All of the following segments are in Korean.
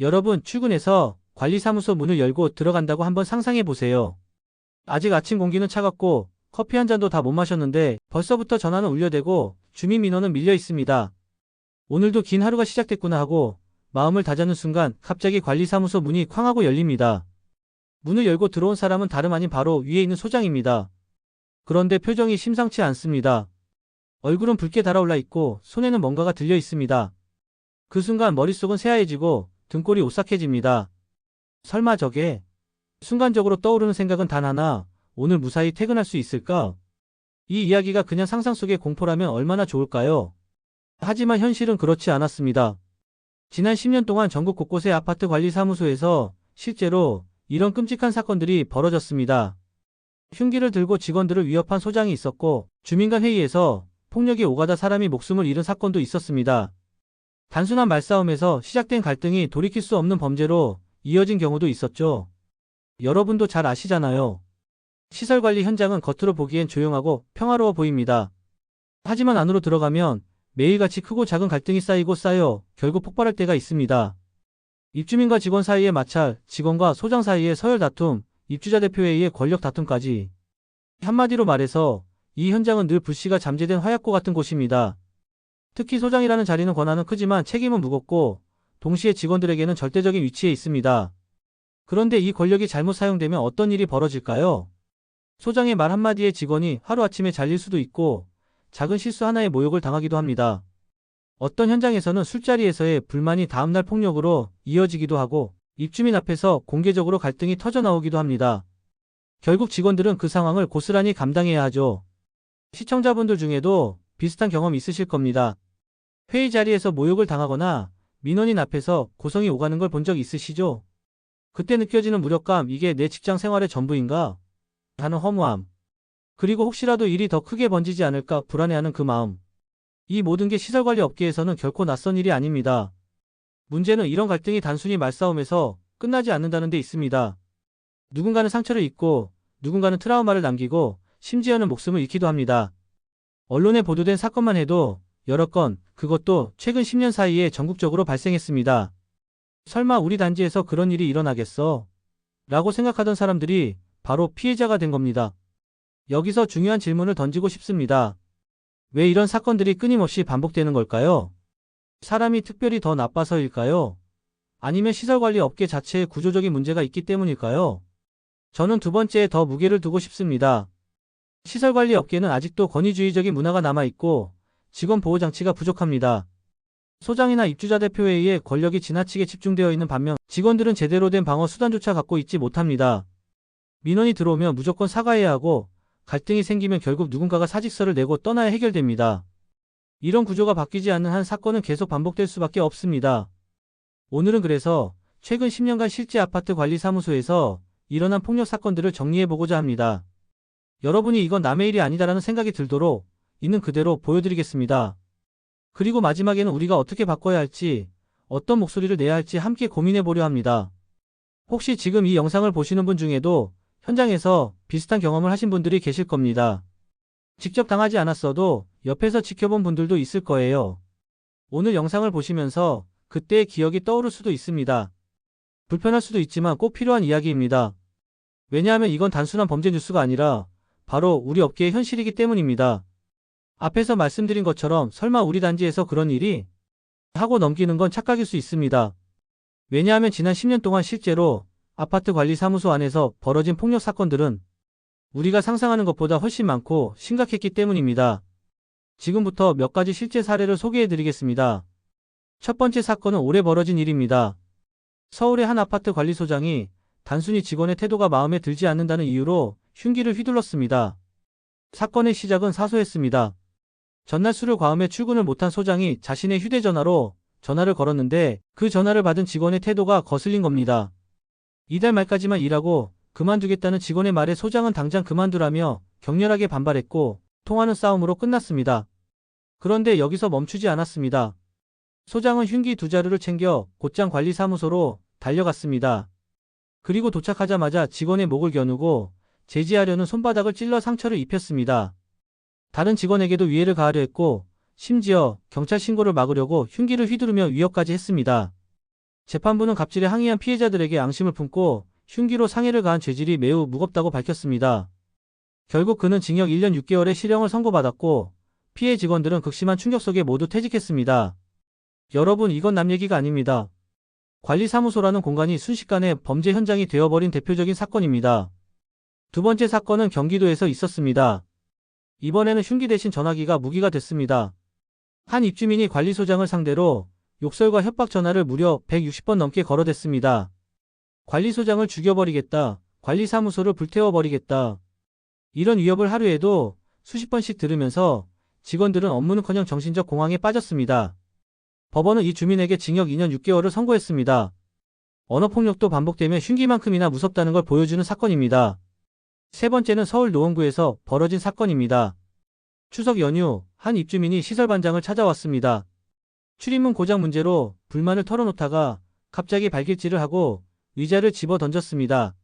여러분, 출근해서 관리사무소 문을 열고 들어간다고 한번 상상해 보세요. 아직 아침 공기는 차갑고 커피 한 잔도 다 못 마셨는데 벌써부터 전화는 울려대고 주민 민원은 밀려 있습니다. 오늘도 긴 하루가 시작됐구나 하고 마음을 다잡는 순간 갑자기 관리사무소 문이 쾅 하고 열립니다. 문을 열고 들어온 사람은 다름 아닌 바로 위에 있는 소장입니다. 그런데 표정이 심상치 않습니다. 얼굴은 붉게 달아올라 있고 손에는 뭔가가 들려 있습니다. 그 순간 머릿속은 새하얘지고 등골이 오싹해집니다. 설마 저게? 순간적으로 떠오르는 생각은 단 하나, 오늘 무사히 퇴근할 수 있을까? 이 이야기가 그냥 상상 속의 공포라면 얼마나 좋을까요? 하지만 현실은 그렇지 않았습니다. 지난 10년 동안 전국 곳곳의 아파트 관리 사무소에서 실제로 이런 끔찍한 사건들이 벌어졌습니다. 흉기를 들고 직원들을 위협한 소장이 있었고 주민간 회의에서 폭력이 오가다 사람이 목숨을 잃은 사건도 있었습니다. 단순한 말싸움에서 시작된 갈등이 돌이킬 수 없는 범죄로 이어진 경우도 있었죠. 여러분도 잘 아시잖아요. 시설 관리 현장은 겉으로 보기엔 조용하고 평화로워 보입니다. 하지만 안으로 들어가면 매일같이 크고 작은 갈등이 쌓이고 쌓여 결국 폭발할 때가 있습니다. 입주민과 직원 사이의 마찰, 직원과 소장 사이의 서열 다툼, 입주자 대표회의의 권력 다툼까지. 한마디로 말해서 이 현장은 늘 불씨가 잠재된 화약고 같은 곳입니다. 특히 소장이라는 자리는 권한은 크지만 책임은 무겁고 동시에 직원들에게는 절대적인 위치에 있습니다. 그런데 이 권력이 잘못 사용되면 어떤 일이 벌어질까요? 소장의 말 한마디에 직원이 하루아침에 잘릴 수도 있고 작은 실수 하나에 모욕을 당하기도 합니다. 어떤 현장에서는 술자리에서의 불만이 다음날 폭력으로 이어지기도 하고 입주민 앞에서 공개적으로 갈등이 터져 나오기도 합니다. 결국 직원들은 그 상황을 고스란히 감당해야 하죠. 시청자분들 중에도 비슷한 경험 있으실 겁니다. 회의 자리에서 모욕을 당하거나 민원인 앞에서 고성이 오가는 걸 본 적 있으시죠? 그때 느껴지는 무력감, 이게 내 직장 생활의 전부인가? 하는 허무함. 그리고 혹시라도 일이 더 크게 번지지 않을까 불안해하는 그 마음. 이 모든 게 시설관리 업계에서는 결코 낯선 일이 아닙니다. 문제는 이런 갈등이 단순히 말싸움에서 끝나지 않는다는 데 있습니다. 누군가는 상처를 입고 누군가는 트라우마를 남기고 심지어는 목숨을 잃기도 합니다. 언론에 보도된 사건만 해도 여러 건, 그것도 최근 10년 사이에 전국적으로 발생했습니다. 설마 우리 단지에서 그런 일이 일어나겠어? 라고 생각하던 사람들이 바로 피해자가 된 겁니다. 여기서 중요한 질문을 던지고 싶습니다. 왜 이런 사건들이 끊임없이 반복되는 걸까요? 사람이 특별히 더 나빠서일까요? 아니면 시설관리 업계 자체에 구조적인 문제가 있기 때문일까요? 저는 두 번째에 더 무게를 두고 싶습니다. 시설 관리 업계는 아직도 권위주의적인 문화가 남아있고 직원 보호 장치가 부족합니다. 소장이나 입주자 대표회의에 권력이 지나치게 집중되어 있는 반면 직원들은 제대로 된 방어 수단조차 갖고 있지 못합니다. 민원이 들어오면 무조건 사과해야 하고 갈등이 생기면 결국 누군가가 사직서를 내고 떠나야 해결됩니다. 이런 구조가 바뀌지 않는 한 사건은 계속 반복될 수밖에 없습니다. 오늘은 그래서 최근 10년간 실제 아파트 관리 사무소에서 일어난 폭력 사건들을 정리해보고자 합니다. 여러분이 이건 남의 일이 아니다라는 생각이 들도록 있는 그대로 보여드리겠습니다. 그리고 마지막에는 우리가 어떻게 바꿔야 할지, 어떤 목소리를 내야 할지 함께 고민해 보려 합니다. 혹시 지금 이 영상을 보시는 분 중에도 현장에서 비슷한 경험을 하신 분들이 계실 겁니다. 직접 당하지 않았어도 옆에서 지켜본 분들도 있을 거예요. 오늘 영상을 보시면서 그때의 기억이 떠오를 수도 있습니다. 불편할 수도 있지만 꼭 필요한 이야기입니다. 왜냐하면 이건 단순한 범죄 뉴스가 아니라 바로 우리 업계의 현실이기 때문입니다. 앞에서 말씀드린 것처럼 설마 우리 단지에서 그런 일이 하고 넘기는 건 착각일 수 있습니다. 왜냐하면 지난 10년 동안 실제로 아파트 관리 사무소 안에서 벌어진 폭력 사건들은 우리가 상상하는 것보다 훨씬 많고 심각했기 때문입니다. 지금부터 몇 가지 실제 사례를 소개해 드리겠습니다. 첫 번째 사건은 올해 벌어진 일입니다. 서울의 한 아파트 관리소장이 단순히 직원의 태도가 마음에 들지 않는다는 이유로 흉기를 휘둘렀습니다. 사건의 시작은 사소했습니다. 전날 술을 과음해 출근을 못한 소장이 자신의 휴대전화로 전화를 걸었는데 그 전화를 받은 직원의 태도가 거슬린 겁니다. 이달 말까지만 일하고 그만두겠다는 직원의 말에 소장은 당장 그만두라며 격렬하게 반발했고 통화는 싸움으로 끝났습니다. 그런데 여기서 멈추지 않았습니다. 소장은 흉기 두 자루를 챙겨 곧장 관리사무소로 달려갔습니다. 그리고 도착하자마자 직원의 목을 겨누고 제지하려는 손바닥을 찔러 상처를 입혔습니다. 다른 직원에게도 위해를 가하려 했고 심지어 경찰 신고를 막으려고 흉기를 휘두르며 위협까지 했습니다. 재판부는 갑질에 항의한 피해자들에게 양심을 품고 흉기로 상해를 가한 죄질이 매우 무겁다고 밝혔습니다. 결국 그는 징역 1년 6개월의 실형을 선고받았고 피해 직원들은 극심한 충격 속에 모두 퇴직했습니다. 여러분 이건 남 얘기가 아닙니다. 관리사무소라는 공간이 순식간에 범죄 현장이 되어버린 대표적인 사건입니다. 두 번째 사건은 경기도에서 있었습니다. 이번에는 흉기 대신 전화기가 무기가 됐습니다. 한 입주민이 관리소장을 상대로 욕설과 협박 전화를 무려 160번 넘게 걸어댔습니다. 관리소장을 죽여버리겠다. 관리사무소를 불태워버리겠다. 이런 위협을 하루에도 수십 번씩 들으면서 직원들은 업무는커녕 정신적 공황에 빠졌습니다. 법원은 이 주민에게 징역 2년 6개월을 선고했습니다. 언어폭력도 반복되며 흉기만큼이나 무섭다는 걸 보여주는 사건입니다. 세 번째는 서울 노원구에서 벌어진 사건입니다. 추석 연휴 한 입주민이 시설 반장을 찾아왔습니다. 출입문 고장 문제로 불만을 털어놓다가 갑자기 발길질을 하고 의자를 집어 던졌습니다.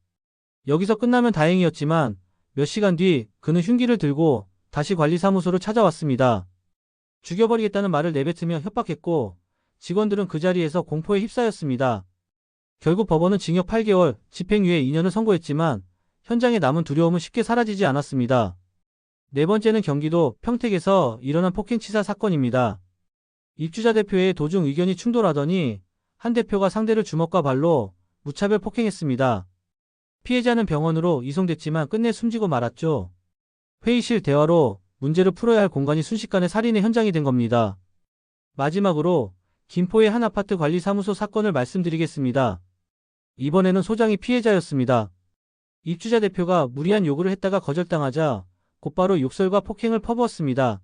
여기서 끝나면 다행이었지만 몇 시간 뒤 그는 흉기를 들고 다시 관리사무소를 찾아왔습니다. 죽여버리겠다는 말을 내뱉으며 협박했고 직원들은 그 자리에서 공포에 휩싸였습니다. 결국 법원은 징역 8개월, 집행유예 2년을 선고했지만 현장에 남은 두려움은 쉽게 사라지지 않았습니다. 네 번째는 경기도 평택에서 일어난 폭행 치사 사건입니다. 입주자 대표의 도중 의견이 충돌하더니 한 대표가 상대를 주먹과 발로 무차별 폭행했습니다. 피해자는 병원으로 이송됐지만 끝내 숨지고 말았죠. 회의실 대화로 문제를 풀어야 할 공간이 순식간에 살인의 현장이 된 겁니다. 마지막으로 김포의 한 아파트 관리사무소 사건을 말씀드리겠습니다. 이번에는 소장이 피해자였습니다. 입주자 대표가 무리한 요구를 했다가 거절당하자 곧바로 욕설과 폭행을 퍼부었습니다.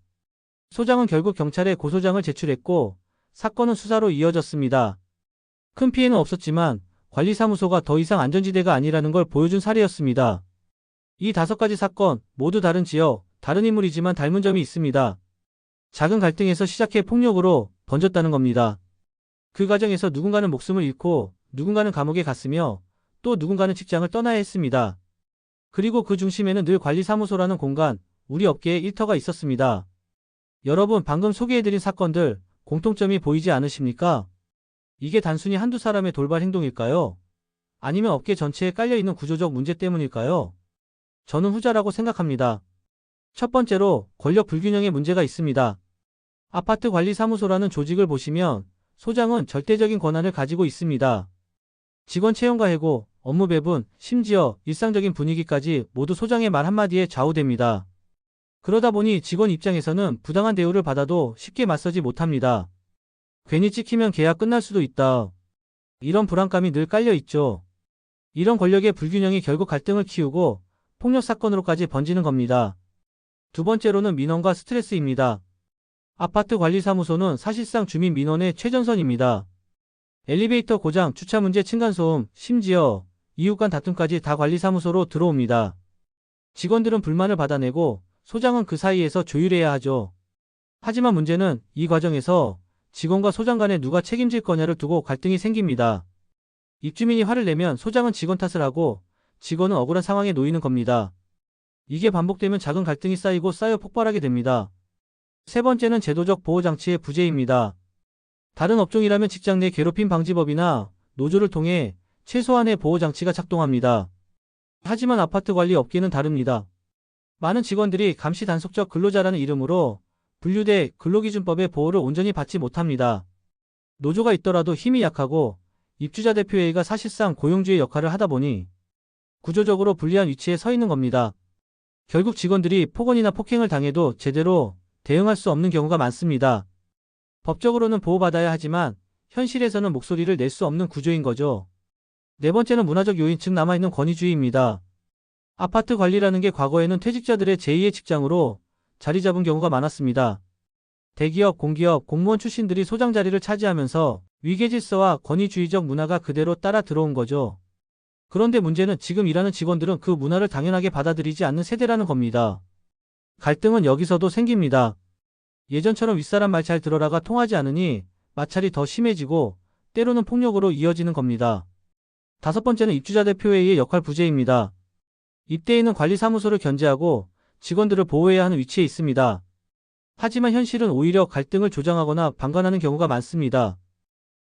소장은 결국 경찰에 고소장을 제출했고 사건은 수사로 이어졌습니다. 큰 피해는 없었지만 관리사무소가 더 이상 안전지대가 아니라는 걸 보여준 사례였습니다. 이 다섯 가지 사건 모두 다른 지역, 다른 인물이지만 닮은 점이 있습니다. 작은 갈등에서 시작해 폭력으로 번졌다는 겁니다. 그 과정에서 누군가는 목숨을 잃고 누군가는 감옥에 갔으며 또 누군가는 직장을 떠나야 했습니다. 그리고 그 중심에는 늘 관리사무소라는 공간, 우리 업계의 일터가 있었습니다. 여러분 방금 소개해드린 사건들 공통점이 보이지 않으십니까? 이게 단순히 한두 사람의 돌발 행동일까요? 아니면 업계 전체에 깔려있는 구조적 문제 때문일까요? 저는 후자라고 생각합니다. 첫 번째로 권력 불균형의 문제가 있습니다. 아파트 관리 사무소라는 조직을 보시면 소장은 절대적인 권한을 가지고 있습니다. 직원 채용과 해고, 업무 배분, 심지어 일상적인 분위기까지 모두 소장의 말 한마디에 좌우됩니다. 그러다 보니 직원 입장에서는 부당한 대우를 받아도 쉽게 맞서지 못합니다. 괜히 찍히면 계약 끝날 수도 있다. 이런 불안감이 늘 깔려 있죠. 이런 권력의 불균형이 결국 갈등을 키우고 폭력 사건으로까지 번지는 겁니다. 두 번째로는 민원과 스트레스입니다. 아파트 관리사무소는 사실상 주민 민원의 최전선입니다. 엘리베이터 고장, 주차 문제, 층간소음, 심지어 이웃 간 다툼까지 다 관리사무소로 들어옵니다. 직원들은 불만을 받아내고 소장은 그 사이에서 조율해야 하죠. 하지만 문제는 이 과정에서 직원과 소장 간에 누가 책임질 거냐를 두고 갈등이 생깁니다. 입주민이 화를 내면 소장은 직원 탓을 하고 직원은 억울한 상황에 놓이는 겁니다. 이게 반복되면 작은 갈등이 쌓이고 쌓여 폭발하게 됩니다. 세 번째는 제도적 보호장치의 부재입니다. 다른 업종이라면 직장 내 괴롭힘 방지법이나 노조를 통해 최소한의 보호장치가 작동합니다. 하지만 아파트 관리 업계는 다릅니다. 많은 직원들이 감시 단속적 근로자라는 이름으로 분류돼 근로기준법의 보호를 온전히 받지 못합니다. 노조가 있더라도 힘이 약하고 입주자 대표회의가 사실상 고용주의 역할을 하다 보니 구조적으로 불리한 위치에 서 있는 겁니다. 결국 직원들이 폭언이나 폭행을 당해도 제대로 대응할 수 없는 경우가 많습니다. 법적으로는 보호받아야 하지만 현실에서는 목소리를 낼 수 없는 구조인 거죠. 네 번째는 문화적 요인 즉 남아있는 권위주의입니다. 아파트 관리라는 게 과거에는 퇴직자들의 제2의 직장으로 자리 잡은 경우가 많았습니다. 대기업, 공기업, 공무원 출신들이 소장 자리를 차지하면서 위계질서와 권위주의적 문화가 그대로 따라 들어온 거죠. 그런데 문제는 지금 일하는 직원들은 그 문화를 당연하게 받아들이지 않는 세대라는 겁니다. 갈등은 여기서도 생깁니다. 예전처럼 윗사람 말 잘 들어라가 통하지 않으니 마찰이 더 심해지고 때로는 폭력으로 이어지는 겁니다. 다섯 번째는 입주자 대표회의의 역할 부재입니다. 입대인은 관리사무소를 견제하고 직원들을 보호해야 하는 위치에 있습니다. 하지만 현실은 오히려 갈등을 조장하거나 방관하는 경우가 많습니다.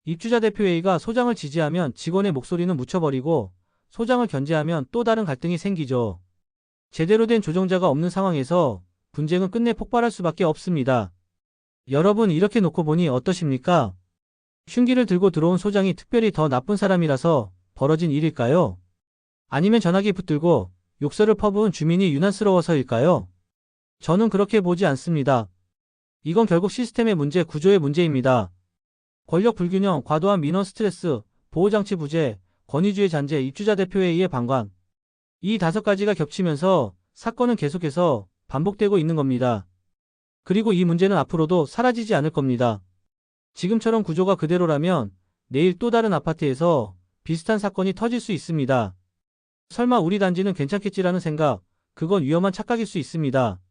입주자 대표회의가 소장을 지지하면 직원의 목소리는 묻혀버리고 소장을 견제하면 또 다른 갈등이 생기죠. 제대로 된 조정자가 없는 상황에서 분쟁은 끝내 폭발할 수밖에 없습니다. 여러분 이렇게 놓고 보니 어떠십니까? 흉기를 들고 들어온 소장이 특별히 더 나쁜 사람이라서 벌어진 일일까요? 아니면 전화기 붙들고 욕설을 퍼부은 주민이 유난스러워서일까요? 저는 그렇게 보지 않습니다. 이건 결국 시스템의 문제, 구조의 문제입니다. 권력 불균형, 과도한 민원 스트레스, 보호장치 부재, 권위주의 잔재, 입주자 대표회의의 방관. 이 다섯 가지가 겹치면서 사건은 계속해서 반복되고 있는 겁니다. 그리고 이 문제는 앞으로도 사라지지 않을 겁니다. 지금처럼 구조가 그대로라면 내일 또 다른 아파트에서 비슷한 사건이 터질 수 있습니다. 설마 우리 단지는 괜찮겠지라는 생각, 그건 위험한 착각일 수 있습니다.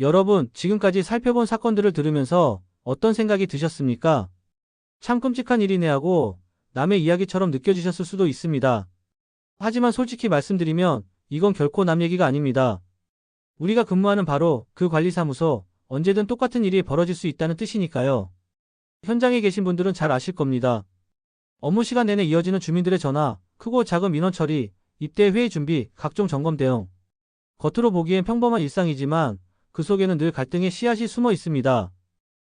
여러분, 지금까지 살펴본 사건들을 들으면서 어떤 생각이 드셨습니까? 참 끔찍한 일이네 하고 남의 이야기처럼 느껴지셨을 수도 있습니다. 하지만 솔직히 말씀드리면 이건 결코 남 얘기가 아닙니다. 우리가 근무하는 바로 그 관리사무소, 언제든 똑같은 일이 벌어질 수 있다는 뜻이니까요. 현장에 계신 분들은 잘 아실 겁니다. 업무 시간 내내 이어지는 주민들의 전화, 크고 작은 민원 처리, 입대 회의 준비, 각종 점검 대응. 겉으로 보기엔 평범한 일상이지만 그 속에는 늘 갈등의 씨앗이 숨어 있습니다.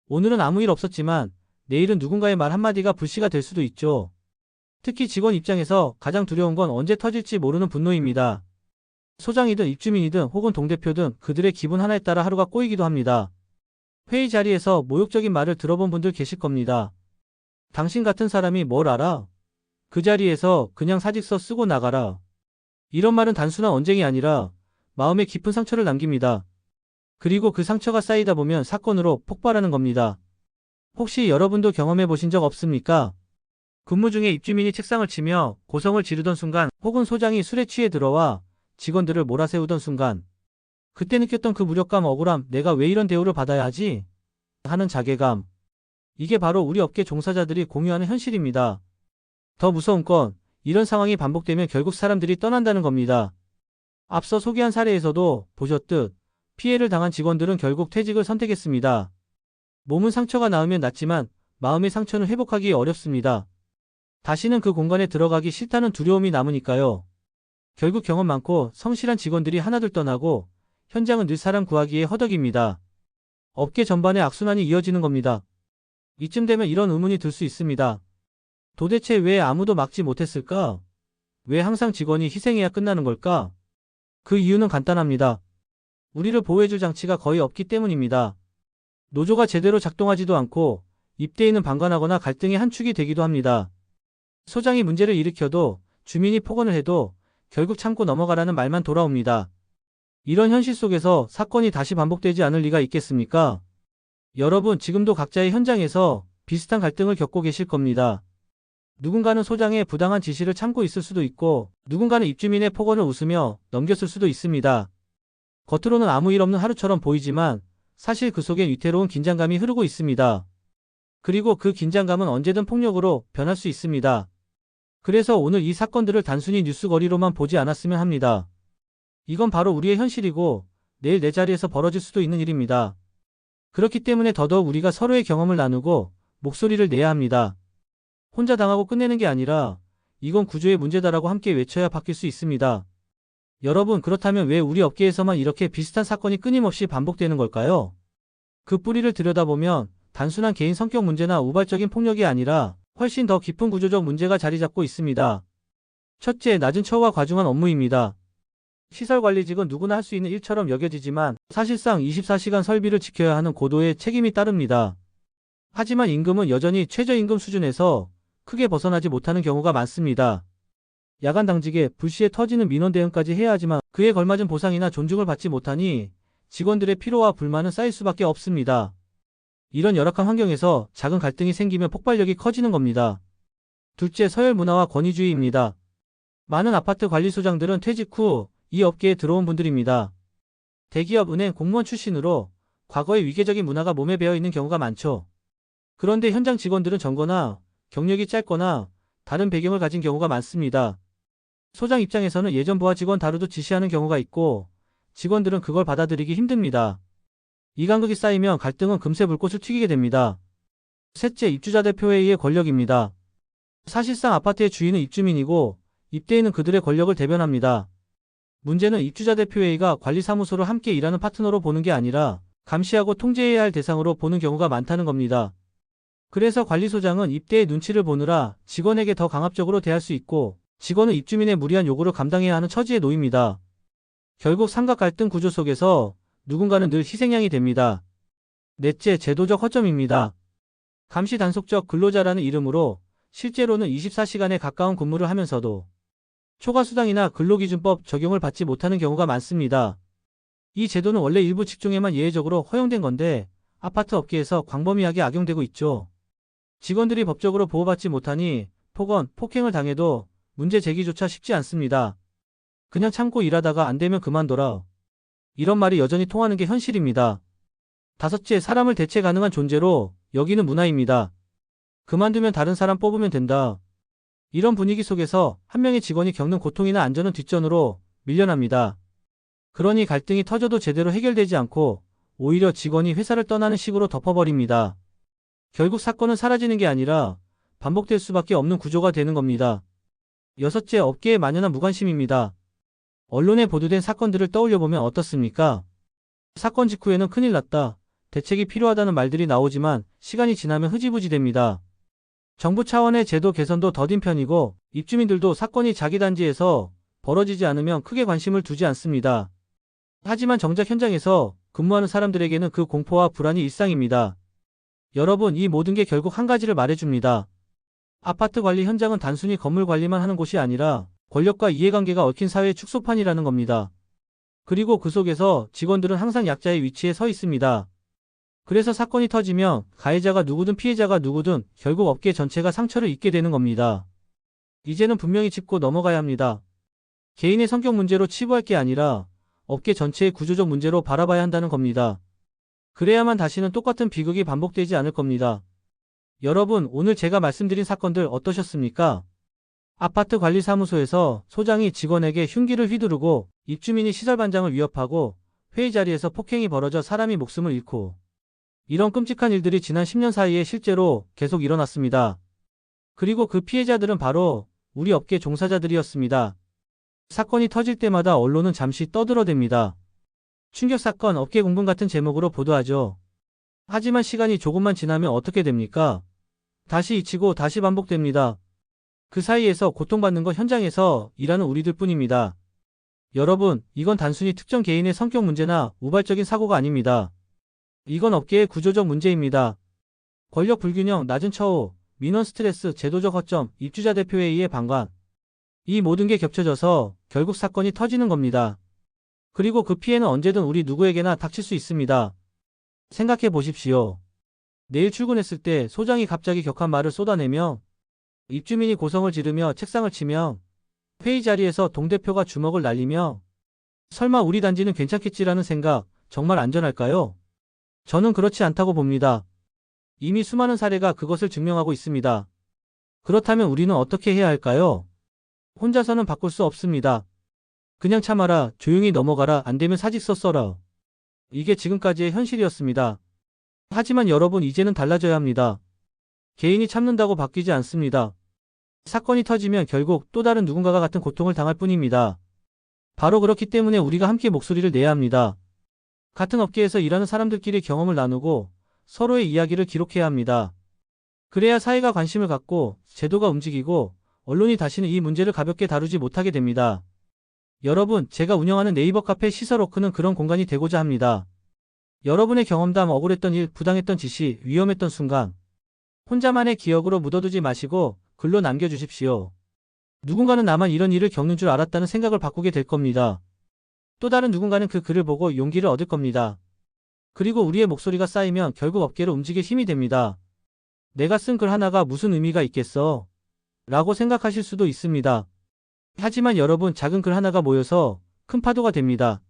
오늘은 아무 일 없었지만 내일은 누군가의 말 한마디가 불씨가 될 수도 있죠. 특히 직원 입장에서 가장 두려운 건 언제 터질지 모르는 분노입니다. 소장이든 입주민이든 혹은 동대표든 그들의 기분 하나에 따라 하루가 꼬이기도 합니다. 회의 자리에서 모욕적인 말을 들어본 분들 계실 겁니다. 당신 같은 사람이 뭘 알아? 그 자리에서 그냥 사직서 쓰고 나가라. 이런 말은 단순한 언쟁이 아니라 마음에 깊은 상처를 남깁니다. 그리고 그 상처가 쌓이다 보면 사건으로 폭발하는 겁니다. 혹시 여러분도 경험해 보신 적 없습니까? 근무 중에 입주민이 책상을 치며 고성을 지르던 순간 혹은 소장이 술에 취해 들어와 직원들을 몰아세우던 순간 그때 느꼈던 그 무력감, 억울함, 내가 왜 이런 대우를 받아야 하지? 하는 자괴감. 이게 바로 우리 업계 종사자들이 공유하는 현실입니다. 더 무서운 건 이런 상황이 반복되면 결국 사람들이 떠난다는 겁니다. 앞서 소개한 사례에서도 보셨듯 피해를 당한 직원들은 결국 퇴직을 선택했습니다. 몸은 상처가 나으면 낫지만 마음의 상처는 회복하기 어렵습니다. 다시는 그 공간에 들어가기 싫다는 두려움이 남으니까요. 결국 경험 많고 성실한 직원들이 하나둘 떠나고 현장은 늘 사람 구하기에 허덕입니다. 업계 전반에 악순환이 이어지는 겁니다. 이쯤 되면 이런 의문이 들 수 있습니다. 도대체 왜 아무도 막지 못했을까? 왜 항상 직원이 희생해야 끝나는 걸까? 그 이유는 간단합니다. 우리를 보호해줄 장치가 거의 없기 때문입니다. 노조가 제대로 작동하지도 않고 입대인은 방관하거나 갈등의 한 축이 되기도 합니다. 소장이 문제를 일으켜도 주민이 폭언을 해도 결국 참고 넘어가라는 말만 돌아옵니다. 이런 현실 속에서 사건이 다시 반복되지 않을 리가 있겠습니까? 여러분 지금도 각자의 현장에서 비슷한 갈등을 겪고 계실 겁니다. 누군가는 소장의 부당한 지시를 참고 있을 수도 있고 누군가는 입주민의 폭언을 웃으며 넘겼을 수도 있습니다. 겉으로는 아무 일 없는 하루처럼 보이지만 사실 그 속엔 위태로운 긴장감이 흐르고 있습니다. 그리고 그 긴장감은 언제든 폭력으로 변할 수 있습니다. 그래서 오늘 이 사건들을 단순히 뉴스거리로만 보지 않았으면 합니다. 이건 바로 우리의 현실이고 내일 내 자리에서 벌어질 수도 있는 일입니다. 그렇기 때문에 더더욱 우리가 서로의 경험을 나누고 목소리를 내야 합니다. 혼자 당하고 끝내는 게 아니라 이건 구조의 문제다라고 함께 외쳐야 바뀔 수 있습니다. 여러분 그렇다면 왜 우리 업계에서만 이렇게 비슷한 사건이 끊임없이 반복되는 걸까요? 그 뿌리를 들여다보면 단순한 개인 성격 문제나 우발적인 폭력이 아니라 훨씬 더 깊은 구조적 문제가 자리 잡고 있습니다. 첫째, 낮은 처우와 과중한 업무입니다. 시설 관리직은 누구나 할 수 있는 일처럼 여겨지지만 사실상 24시간 설비를 지켜야 하는 고도의 책임이 따릅니다. 하지만 임금은 여전히 최저임금 수준에서 크게 벗어나지 못하는 경우가 많습니다. 야간 당직에 불시에 터지는 민원 대응까지 해야 하지만 그에 걸맞은 보상이나 존중을 받지 못하니 직원들의 피로와 불만은 쌓일 수밖에 없습니다. 이런 열악한 환경에서 작은 갈등이 생기면 폭발력이 커지는 겁니다. 둘째, 서열 문화와 권위주의입니다. 많은 아파트 관리소장들은 퇴직 후 이 업계에 들어온 분들입니다. 대기업 은행 공무원 출신으로 과거의 위계적인 문화가 몸에 배어 있는 경우가 많죠. 그런데 현장 직원들은 정거나 경력이 짧거나 다른 배경을 가진 경우가 많습니다. 소장 입장에서는 예전 부하 직원 다루듯 지시하는 경우가 있고 직원들은 그걸 받아들이기 힘듭니다. 이 간극이 쌓이면 갈등은 금세 불꽃을 튀기게 됩니다. 셋째, 입주자 대표회의의 권력입니다. 사실상 아파트의 주인은 입주민이고 입대인은 그들의 권력을 대변합니다. 문제는 입주자 대표회의가 관리사무소를 함께 일하는 파트너로 보는 게 아니라 감시하고 통제해야 할 대상으로 보는 경우가 많다는 겁니다. 그래서 관리소장은 입대의 눈치를 보느라 직원에게 더 강압적으로 대할 수 있고 직원은 입주민의 무리한 요구를 감당해야 하는 처지에 놓입니다. 결국 삼각 갈등 구조 속에서 누군가는 늘 희생양이 됩니다. 넷째, 제도적 허점입니다. 감시 단속적 근로자라는 이름으로 실제로는 24시간에 가까운 근무를 하면서도 초과수당이나 근로기준법 적용을 받지 못하는 경우가 많습니다. 이 제도는 원래 일부 직종에만 예외적으로 허용된 건데 아파트 업계에서 광범위하게 악용되고 있죠. 직원들이 법적으로 보호받지 못하니 폭언, 폭행을 당해도 문제 제기조차 쉽지 않습니다. 그냥 참고 일하다가 안 되면 그만둬라. 이런 말이 여전히 통하는 게 현실입니다. 다섯째, 사람을 대체 가능한 존재로 여기는 문화입니다. 그만두면 다른 사람 뽑으면 된다. 이런 분위기 속에서 한 명의 직원이 겪는 고통이나 안전은 뒷전으로 밀려납니다. 그러니 갈등이 터져도 제대로 해결되지 않고 오히려 직원이 회사를 떠나는 식으로 덮어버립니다. 결국 사건은 사라지는 게 아니라 반복될 수밖에 없는 구조가 되는 겁니다. 여섯째, 업계에 만연한 무관심입니다. 언론에 보도된 사건들을 떠올려보면 어떻습니까? 사건 직후에는 큰일 났다. 대책이 필요하다는 말들이 나오지만 시간이 지나면 흐지부지 됩니다. 정부 차원의 제도 개선도 더딘 편이고 입주민들도 사건이 자기 단지에서 벌어지지 않으면 크게 관심을 두지 않습니다. 하지만 정작 현장에서 근무하는 사람들에게는 그 공포와 불안이 일상입니다. 여러분, 이 모든 게 결국 한 가지를 말해줍니다. 아파트 관리 현장은 단순히 건물 관리만 하는 곳이 아니라 권력과 이해관계가 얽힌 사회의 축소판이라는 겁니다. 그리고 그 속에서 직원들은 항상 약자의 위치에 서 있습니다. 그래서 사건이 터지면 가해자가 누구든 피해자가 누구든 결국 업계 전체가 상처를 입게 되는 겁니다. 이제는 분명히 짚고 넘어가야 합니다. 개인의 성격 문제로 치부할 게 아니라 업계 전체의 구조적 문제로 바라봐야 한다는 겁니다. 그래야만 다시는 똑같은 비극이 반복되지 않을 겁니다. 여러분, 오늘 제가 말씀드린 사건들 어떠셨습니까? 아파트 관리사무소에서 소장이 직원에게 흉기를 휘두르고 입주민이 시설 반장을 위협하고 회의 자리에서 폭행이 벌어져 사람이 목숨을 잃고 이런 끔찍한 일들이 지난 10년 사이에 실제로 계속 일어났습니다. 그리고 그 피해자들은 바로 우리 업계 종사자들이었습니다. 사건이 터질 때마다 언론은 잠시 떠들어댑니다. 충격 사건 업계 공분 같은 제목으로 보도하죠. 하지만 시간이 조금만 지나면 어떻게 됩니까? 다시 잊히고 다시 반복됩니다. 그 사이에서 고통받는 건 현장에서 일하는 우리들 뿐입니다. 여러분, 이건 단순히 특정 개인의 성격 문제나 우발적인 사고가 아닙니다. 이건 업계의 구조적 문제입니다. 권력 불균형, 낮은 처우, 민원 스트레스, 제도적 허점, 입주자 대표회의의 방관. 이 모든 게 겹쳐져서 결국 사건이 터지는 겁니다. 그리고 그 피해는 언제든 우리 누구에게나 닥칠 수 있습니다. 생각해 보십시오. 내일 출근했을 때 소장이 갑자기 격한 말을 쏟아내며 입주민이 고성을 지르며 책상을 치며 회의 자리에서 동대표가 주먹을 날리며 설마 우리 단지는 괜찮겠지라는 생각 정말 안전할까요? 저는 그렇지 않다고 봅니다. 이미 수많은 사례가 그것을 증명하고 있습니다. 그렇다면 우리는 어떻게 해야 할까요? 혼자서는 바꿀 수 없습니다. 그냥 참아라, 조용히 넘어가라, 안 되면 사직서 써라. 이게 지금까지의 현실이었습니다. 하지만 여러분 이제는 달라져야 합니다. 개인이 참는다고 바뀌지 않습니다. 사건이 터지면 결국 또 다른 누군가가 같은 고통을 당할 뿐입니다. 바로 그렇기 때문에 우리가 함께 목소리를 내야 합니다. 같은 업계에서 일하는 사람들끼리 경험을 나누고 서로의 이야기를 기록해야 합니다. 그래야 사회가 관심을 갖고 제도가 움직이고 언론이 다시는 이 문제를 가볍게 다루지 못하게 됩니다. 여러분, 제가 운영하는 네이버 카페 시설워크는 그런 공간이 되고자 합니다. 여러분의 경험담, 억울했던 일, 부당했던 지시, 위험했던 순간, 혼자만의 기억으로 묻어두지 마시고 글로 남겨주십시오. 누군가는 나만 이런 일을 겪는 줄 알았다는 생각을 바꾸게 될 겁니다. 또 다른 누군가는 그 글을 보고 용기를 얻을 겁니다. 그리고 우리의 목소리가 쌓이면 결국 업계를 움직일 힘이 됩니다. 내가 쓴 글 하나가 무슨 의미가 있겠어? 라고 생각하실 수도 있습니다. 하지만 여러분 작은 글 하나가 모여서 큰 파도가 됩니다.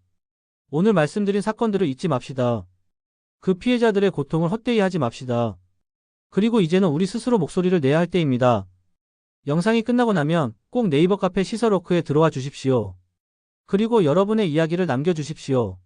오늘 말씀드린 사건들을 잊지 맙시다. 그 피해자들의 고통을 헛되이 하지 맙시다. 그리고 이제는 우리 스스로 목소리를 내야 할 때입니다. 영상이 끝나고 나면 꼭 네이버 카페 시설워크에 들어와 주십시오. 그리고 여러분의 이야기를 남겨주십시오.